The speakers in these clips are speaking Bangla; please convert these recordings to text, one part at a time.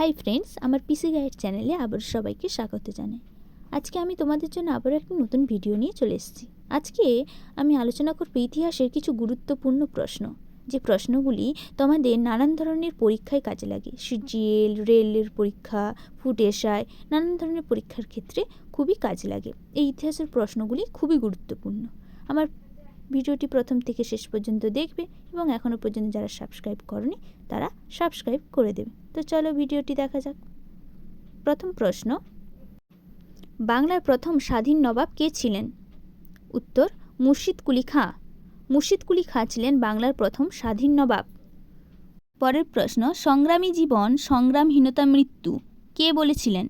হাই ফ্রেন্ডস আমার পিসি গাইড চ্যানেলে আবার সবাইকে স্বাগত জানাই। আজকে আমি তোমাদের জন্য আবারও একটি নতুন ভিডিও নিয়ে চলে এসেছি। আজকে আমি আলোচনা করব ইতিহাসের কিছু গুরুত্বপূর্ণ প্রশ্ন। যে প্রশ্নগুলি তোমাদের নানান ধরনের পরীক্ষায় কাজে লাগে। সিজিএল রেলের পরীক্ষা ফুড এসআই, নানান ধরনের পরীক্ষার ক্ষেত্রে খুবই কাজে লাগে। এই ইতিহাসের প্রশ্নগুলি খুবই গুরুত্বপূর্ণ। আমার ভিডিওটি প্রথম থেকে শেষ পর্যন্ত দেখবে এবং এখনও পর্যন্ত যারা সাবস্ক্রাইব করনি, তারা সাবস্ক্রাইব করে দেবে। তো চলো ভিডিওটি দেখা যাক। প্রথম প্রশ্ন, বাংলার প্রথম স্বাধীন নবাব কে ছিলেন? উত্তর, মুর্শিদ কুলি খাঁ। মুর্শিদ কুলি খাঁ ছিলেন বাংলার প্রথম স্বাধীন নবাব। পরের প্রশ্ন, সংগ্রামী জীবন, সংগ্রামহীনতা মৃত্যু কে বলেছিলেন?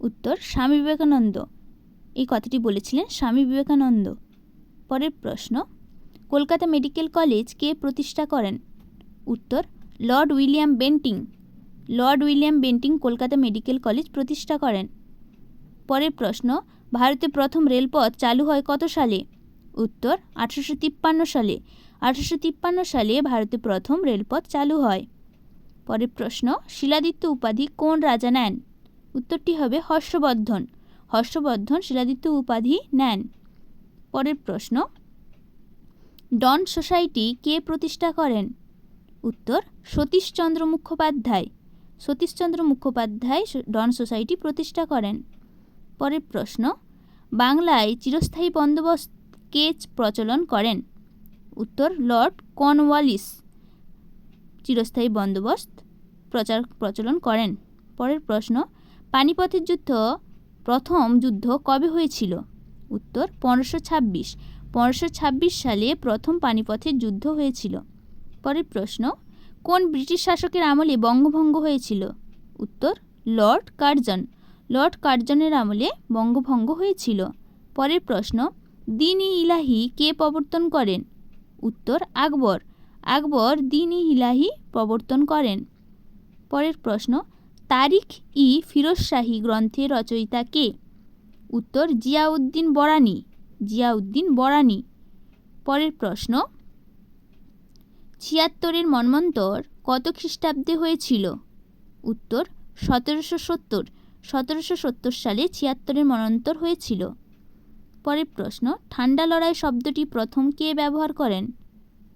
উত্তর, স্বামী বিবেকানন্দ। এই কথাটি বলেছিলেন স্বামী বিবেকানন্দ। পরের প্রশ্ন কলকাতা মেডিকেল কলেজ কে প্রতিষ্ঠা করেন? উত্তর, Lord William Bentinck. Lord William Bentinck Kolkata medical college প্রতিষ্ঠা করেন। পরের প্রশ্ন, ভারতে প্রথম রেলপথ চালু হয় কত সালে? উত্তর, আঠারোশো তিপ্পান্ন সালে। আঠারোশো তিপ্পান্ন সালে ভারতে প্রথম রেলপথ চালু হয়। পরের প্রশ্ন, শিলাদিত্য উপাধি কোন রাজা নেন? উত্তরটি হবে হর্ষবর্ধন। হর্ষবর্ধন শিলাদিত্য উপাধি নেন। পরের প্রশ্ন ডন সোসাইটি কে প্রতিষ্ঠা করেন? উত্তর সতীশচন্দ্র মুখোপাধ্যায়। সতীশচন্দ্র মুখোপাধ্যায় ডন সোসাইটি প্রতিষ্ঠা করেন। পরের প্রশ্ন, বাংলায় চিরস্থায়ী বন্দোবস্ত কে প্রচলন করেন? উত্তর, লর্ড কর্নওয়ালিস চিরস্থায়ী বন্দোবস্ত প্রচার, প্রচলন করেন। পরের প্রশ্ন, পানিপথের যুদ্ধ প্রথম যুদ্ধ কবে হয়েছিল? উত্তর, পনেরোশো ছাব্বিশ। পনেরোশো সালে প্রথম পানিপথের যুদ্ধ হয়েছিল। পরের প্রশ্ন, কোন ব্রিটিশ শাসকের আমলে বঙ্গভঙ্গ হয়েছিল? উত্তর, লর্ড কার্জন। লর্ড কার্জনের আমলে বঙ্গভঙ্গ হয়েছিল। পরের প্রশ্ন, দিন ই ইলাহি কে প্রবর্তন করেন? উত্তর, আকবর। আকবর দিন ই ইলাহি প্রবর্তন করেন। পরের প্রশ্ন, তারিখ ই ফিরোজ শাহী গ্রন্থের রচয়িতা কে? উত্তর, জিয়াউদ্দিন বরানি। জিয়াউদ্দিন বরানি। পরের প্রশ্ন, ছিয়াত্তরের মন্বন্তর কত খ্রিস্টাব্দে হয়েছিল? উত্তর, সতেরোশো সত্তর সতেরোশো সত্তর সালে ছিয়াত্তরের মন্বন্তর হয়েছিল। পরের প্রশ্ন, ঠান্ডা লড়াই শব্দটি প্রথম কে ব্যবহার করেন?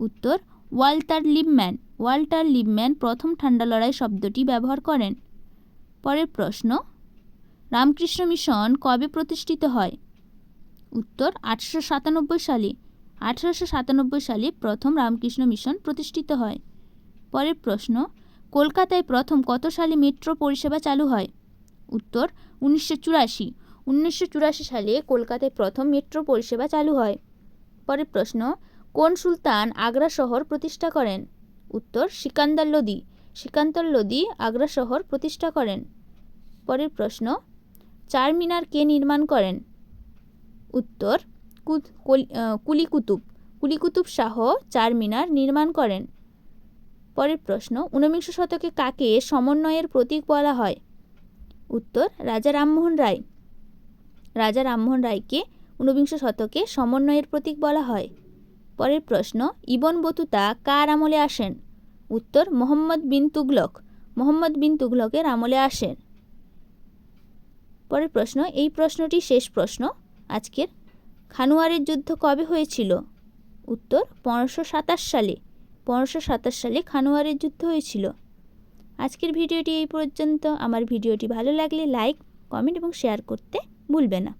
উত্তর, ওয়াল্টার লিবম্যান ওয়াল্টার লিবম্যান প্রথম ঠান্ডা লড়াই শব্দটি ব্যবহার করেন। পরের প্রশ্ন, রামকৃষ্ণ মিশন কবে প্রতিষ্ঠিত হয়? উত্তর আঠেরোশো সাতানব্বই সালে। আঠেরোশো সাতানব্বই সালে প্রথম রামকৃষ্ণ মিশন প্রতিষ্ঠিত হয়। পরের প্রশ্ন, কলকাতায় প্রথম কত সালে মেট্রো পরিষেবা চালু হয়? উত্তর, উনিশশো চুরাশি। উনিশশো চুরাশি সালে কলকাতায় প্রথম মেট্রো পরিষেবা চালু হয়। পরের প্রশ্ন, কোন সুলতান আগ্রা শহর প্রতিষ্ঠা করেন? উত্তর, সিকান্দার লোদি। সিকান্তর লোদি আগ্রা শহর প্রতিষ্ঠা করেন। পরের প্রশ্ন চারমিনার কে নির্মাণ করেন? উত্তর কুলি কুতুব কুলি কুতুব শাহ চারমিনার নির্মাণ করেন। পরের প্রশ্ন, ঊনবিংশ শতকে কাকে সমন্বয়ের প্রতীক বলা হয়? উত্তর, রাজা রামমোহন রায়। রাজা রামমোহন রায়কে ঊনবিংশ শতকে সমন্বয়ের প্রতীক বলা হয়। পরের প্রশ্ন, ইবন বতুতা কার আমলে আসেন? উত্তর, মোহাম্মদ বিন তুগলক মোহাম্মদ বিন তুগলকের আমলে আসেন। পরের প্রশ্ন, এই প্রশ্নটি শেষ প্রশ্ন আজকের খানুয়ারের যুদ্ধ কবে হয়েছিল? উত্তর, পনেরোশো সাতাশ সালে। পনেরোশো সাতাশ সালে খানুয়ারের যুদ্ধ হয়েছিল। আজকের ভিডিওটি এই পর্যন্ত। আমার ভিডিওটি ভালো লাগলে লাইক, কমেন্ট এবং শেয়ার করতে ভুলবে না।